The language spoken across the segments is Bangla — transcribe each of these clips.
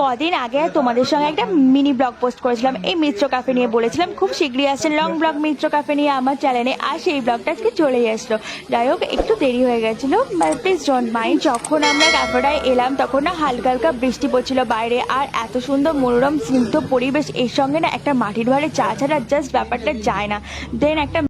কদিন আগে তোমাদের সঙ্গে একটা মিনি ব্লগ পোস্ট করেছিলাম, এই মিত্র ক্যাফে নিয়ে বলেছিলাম, খুব শীঘ্রই আসছে লং ব্লগ মিত্র কাফে নিয়ে আমার চ্যানেলে আর সেই ব্লগটা আজকে চলেই আসলো। যাই হোক, একটু দেরি হয়ে গেছিল প্লিজ ডোন্ট মাইন্ড যখন আমরা ক্যাফেটায় এলাম, তখন না হালকা হালকা বৃষ্টি পড়ছিল বাইরে, আর এত সুন্দর মনোরম, স্নিগ্ধ পরিবেশ, এর সঙ্গে না একটা মাটির ভারে চা ছাড়া জাস্ট ব্যাপারটা যায় না। দেন একটা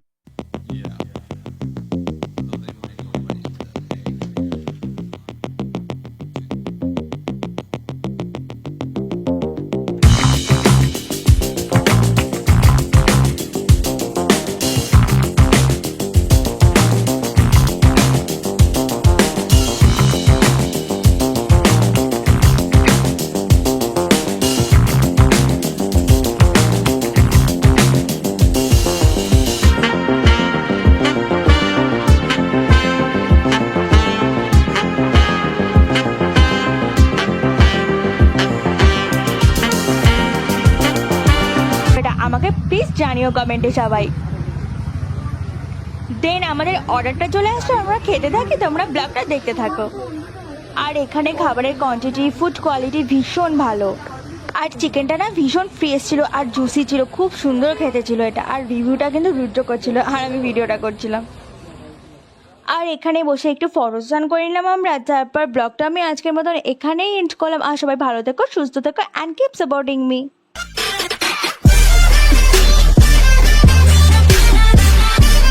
প্লিজ জানিও কমেন্টে সবাই। দেন আমাদের অর্ডারটা চলে আসলো আমরা খেতে থাকি, তোমরা ব্লগটা দেখতে থাকো। আর এখানে খাবারের কোয়ান্টিটি ফুড কোয়ালিটি ভীষণ ভালো। আর চিকেনটা না ভীষণ ফ্রেশ ছিল আর জুসি ছিল, খুব সুন্দর খেতে ছিল এটা। আর রিভিউটা কিন্তু রুদ্র করছিল, আর আমি ভিডিওটা করছিলাম। আর এখানে বসে একটু ফটোস্থান করে নিলাম আমরা, তারপর ব্লগটা আমি আজকের মতন এখানেই এন্ড করলাম। আর সবাই ভালো থেকো, সুস্থ থেকো অ্যান্ড কিপ সাপোর্টিং মি